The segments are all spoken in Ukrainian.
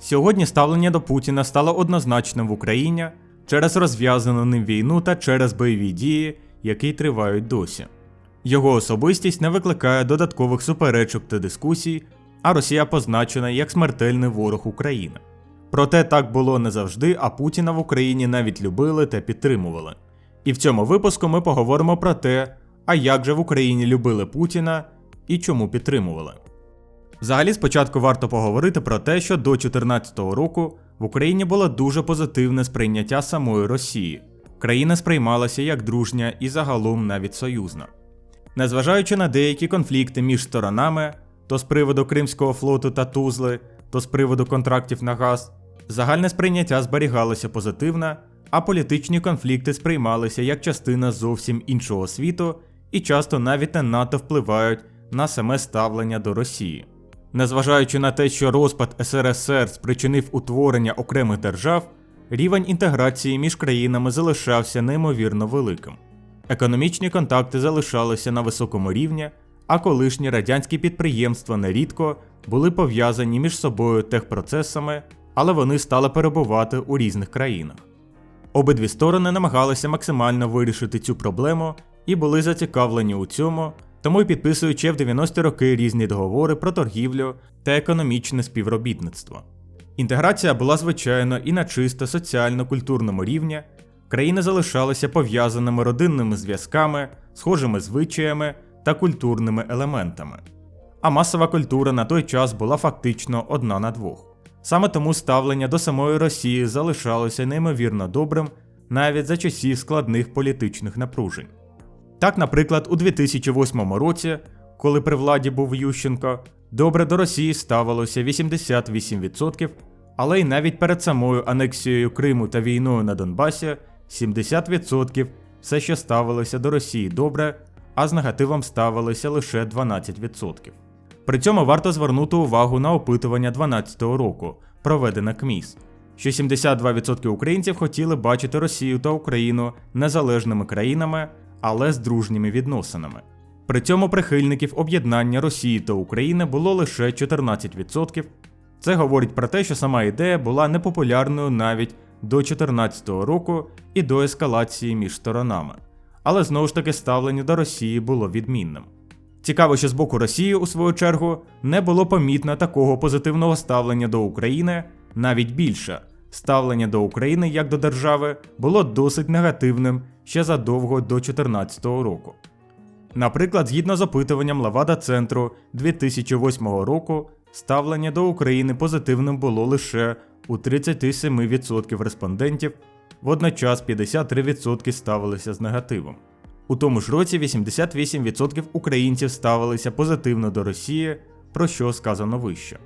Сьогодні ставлення до Путіна стало однозначним в Україні через розв'язану ним війну та через бойові дії, які тривають досі. Його особистість не викликає додаткових суперечок та дискусій, а Росія позначена як смертельний ворог України. Проте так було не завжди, а Путіна в Україні навіть любили та підтримували. І в цьому випуску ми поговоримо про те, а як же в Україні любили Путіна і чому підтримували. Взагалі, спочатку варто поговорити про те, що до 2014 року в Україні було дуже позитивне сприйняття самої Росії. Країна сприймалася як дружня і загалом навіть союзна. Незважаючи на деякі конфлікти між сторонами, то з приводу Кримського флоту та Тузли, то з приводу контрактів на газ, загальне сприйняття зберігалося позитивне, а політичні конфлікти сприймалися як частина зовсім іншого світу і часто навіть не надто впливають на саме ставлення до Росії. Незважаючи на те, що розпад СРСР спричинив утворення окремих держав, рівень інтеграції між країнами залишався неймовірно великим. Економічні контакти залишалися на високому рівні, а колишні радянські підприємства нерідко були пов'язані між собою техпроцесами, але вони стали перебувати у різних країнах. Обидві сторони намагалися максимально вирішити цю проблему і були зацікавлені у цьому, тому й підписують ще в 90-ті роки різні договори про торгівлю та економічне співробітництво. Інтеграція була звичайно і на чисто соціально-культурному рівні, країни залишалися пов'язаними родинними зв'язками, схожими звичаями та культурними елементами. А масова культура на той час була фактично одна на двох. Саме тому ставлення до самої Росії залишалося неймовірно добрим навіть за часів складних політичних напружень. Так, наприклад, у 2008 році, коли при владі був Ющенко, добре до Росії ставилося 88%, але й навіть перед самою анексією Криму та війною на Донбасі 70% все ще ставилося до Росії добре, а з негативом ставилося лише 12%. При цьому варто звернути увагу на опитування 2012 року, проведене КМІС, що 72% українців хотіли бачити Росію та Україну незалежними країнами, але з дружніми відносинами. При цьому прихильників об'єднання Росії та України було лише 14%. Це говорить про те, що сама ідея була непопулярною навіть до 2014 року і до ескалації між сторонами. Але знову ж таки ставлення до Росії було відмінним. Цікаво, що з боку Росії, у свою чергу, не було помітно такого позитивного ставлення до України, навіть більше. Ставлення до України як до держави було досить негативним ще задовго до 2014 року. Наприклад, згідно з опитуванням Лавада Центру 2008 року, ставлення до України позитивним було лише у 37% респондентів, водночас 53% ставилися з негативом. У тому ж році 88% українців ставилися позитивно до Росії, про що сказано вище.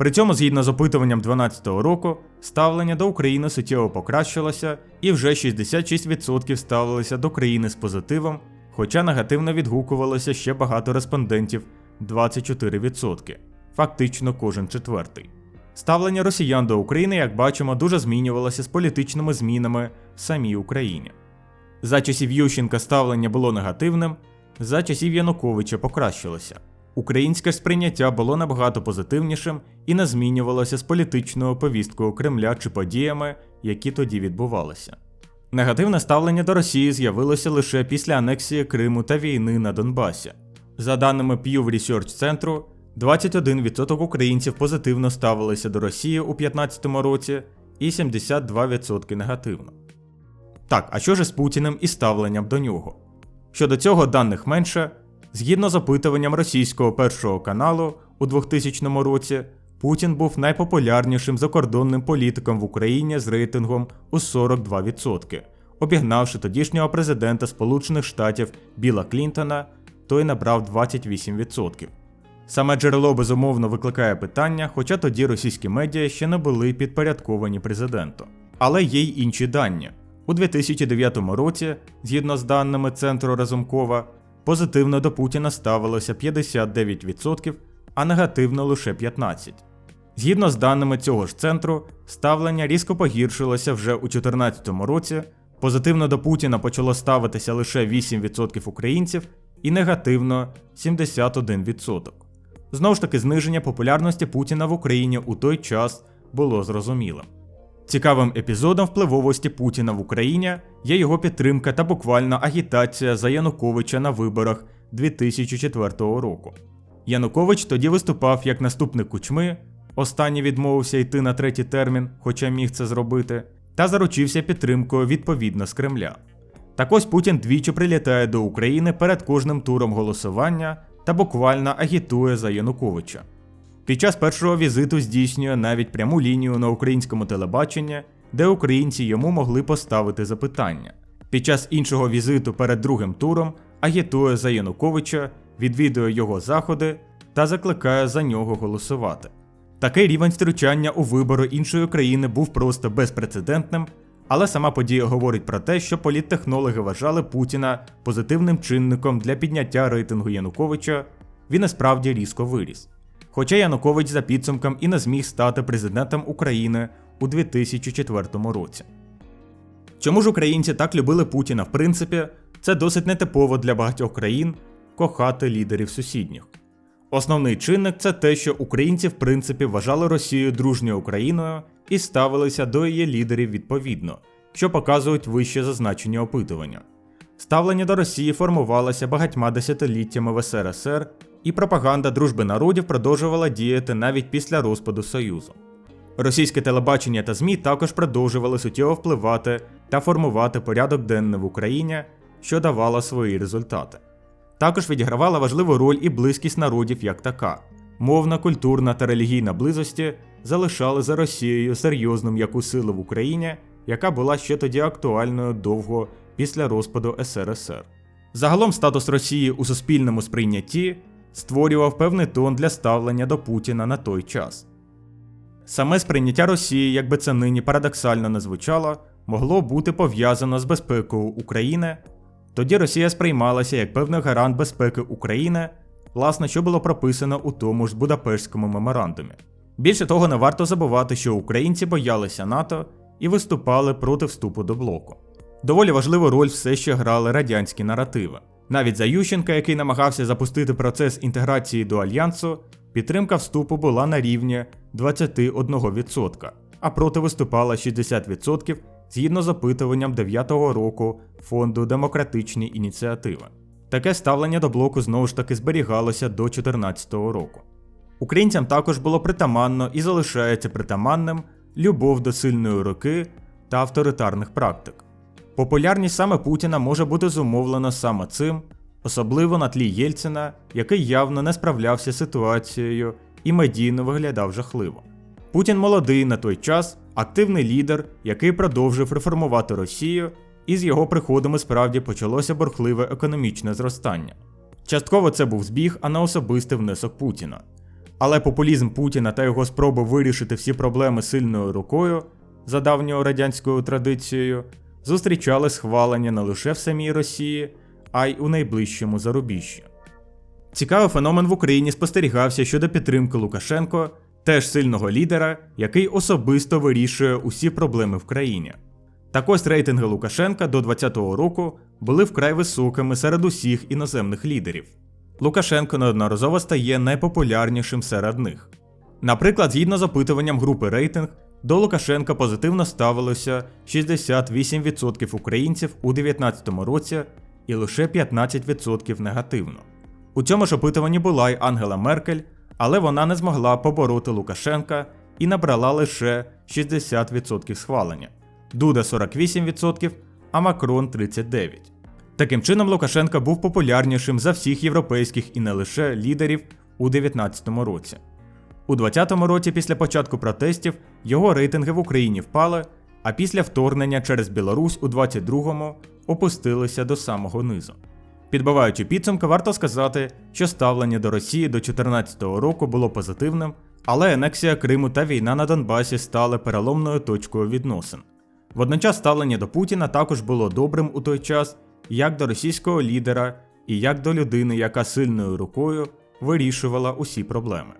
При цьому, згідно з опитуванням 2012 року, ставлення до України суттєво покращилося, і вже 66% ставилися до країни з позитивом, хоча негативно відгукувалося ще багато респондентів 24%, фактично кожен четвертий. Ставлення росіян до України, як бачимо, дуже змінювалося з політичними змінами в самій Україні. За часів Ющенка ставлення було негативним, за часів Януковича покращилося. Українське сприйняття було набагато позитивнішим і не змінювалося з політичною повісткою Кремля чи подіями, які тоді відбувалися. Негативне ставлення до Росії з'явилося лише після анексії Криму та війни на Донбасі. За даними Pew Research Center, 21% українців позитивно ставилися до Росії у 2015 році і 72% негативно. Так, а що ж з Путіним і ставленням до нього? Щодо цього даних менше, згідно з опитуванням російського першого каналу у 2000 році, Путін був найпопулярнішим закордонним політиком в Україні з рейтингом у 42%, обігнавши тодішнього президента Сполучених Штатів Біла Клінтона, той набрав 28%. Саме джерело безумовно викликає питання, хоча тоді російські медіа ще не були підпорядковані президенту. Але є й інші дані. У 2009 році, згідно з даними Центру Разумкова, позитивно до Путіна ставилося 59%, а негативно лише 15%. Згідно з даними цього ж центру, ставлення різко погіршилося вже у 2014 році. Позитивно до Путіна почало ставитися лише 8% українців і негативно 71%. Знову ж таки, зниження популярності Путіна в Україні у той час було зрозумілим. Цікавим епізодом впливовості Путіна в Україні є його підтримка та буквальна агітація за Януковича на виборах 2004 року. Янукович тоді виступав як наступник кучми, останній відмовився йти на третій термін, хоча міг це зробити, та заручився підтримкою відповідно з Кремля. Так ось Путін двічі прилітає до України перед кожним туром голосування та буквально агітує за Януковича. Під час першого візиту здійснює навіть пряму лінію на українському телебаченні, де українці йому могли поставити запитання. Під час іншого візиту перед другим туром агітує за Януковича, відвідує його заходи та закликає за нього голосувати. Такий рівень втручання у вибори іншої країни був просто безпрецедентним, але сама подія говорить про те, що політтехнологи вважали Путіна позитивним чинником для підняття рейтингу Януковича, він насправді різко виріс. Хоча Янукович за підсумком і не зміг стати президентом України у 2004 році. Чому ж українці так любили Путіна в принципі, це досить нетипово для багатьох країн кохати лідерів сусідніх. Основний чинник це те, що українці в принципі вважали Росію дружньою Україною і ставилися до її лідерів відповідно, що показують вище зазначені опитування. Ставлення до Росії формувалося багатьма десятиліттями в СРСР, і пропаганда дружби народів продовжувала діяти навіть після розпаду Союзу. Російське телебачення та ЗМІ також продовжували суттєво впливати та формувати порядок денний в Україні, що давало свої результати. Також відігравала важливу роль і близькість народів як така. Мовна, культурна та релігійна близості залишали за Росією серйозним яку силу в Україні, яка була ще тоді актуальною довго після розпаду СРСР. Загалом статус Росії у суспільному сприйнятті створював певний тон для ставлення до Путіна на той час. Саме сприйняття Росії, як би це нині парадоксально не звучало, могло бути пов'язано з безпекою України. Тоді Росія сприймалася як певний гарант безпеки України, власне, що було прописано у тому ж Будапештському меморандумі. Більше того, не варто забувати, що українці боялися НАТО і виступали проти вступу до блоку. Доволі важливу роль все ще грали радянські наративи. Навіть за Ющенка, який намагався запустити процес інтеграції до альянсу, підтримка вступу була на рівні 21%, а проти виступала 60% згідно з опитуванням 9-го року фонду демократичні ініціативи. Таке ставлення до блоку знову ж таки зберігалося до 2014 року. Українцям також було притаманно і залишається притаманним любов до сильної руки та авторитарних практик. Популярність саме Путіна може бути зумовлена саме цим, особливо на тлі Єльцина, який явно не справлявся з ситуацією і медійно виглядав жахливо. Путін молодий на той час, активний лідер, який продовжив реформувати Росію, і з його приходом і справді почалося бурхливе економічне зростання. Частково це був збіг, а не особистий внесок Путіна. Але популізм Путіна та його спроби вирішити всі проблеми сильною рукою, за давньою радянською традицією, зустрічали схвалення не лише в самій Росії, а й у найближчому зарубіжжі. Цікавий феномен в Україні спостерігався щодо підтримки Лукашенко, теж сильного лідера, який особисто вирішує усі проблеми в країні. Так ось рейтинги Лукашенка до 2020 року були вкрай високими серед усіх іноземних лідерів. Лукашенко неодноразово стає найпопулярнішим серед них. Наприклад, згідно з опитуванням групи рейтинг, до Лукашенка позитивно ставилося 68% українців у 2019 році і лише 15% негативно. У цьому ж опитуванні була й Ангела Меркель, але вона не змогла побороти Лукашенка і набрала лише 60% схвалення, Дуда 48%, а Макрон 39%. Таким чином, Лукашенко був популярнішим за всіх європейських і не лише лідерів у 2019 році. У 2020 році, після початку протестів, його рейтинги в Україні впали, а після вторгнення через Білорусь у 2022-му опустилися до самого низу. Підбиваючи підсумки, варто сказати, що ставлення до Росії до 2014 року було позитивним, але анексія Криму та війна на Донбасі стали переломною точкою відносин. Водночас ставлення до Путіна також було добрим у той час, як до російського лідера і як до людини, яка сильною рукою вирішувала усі проблеми.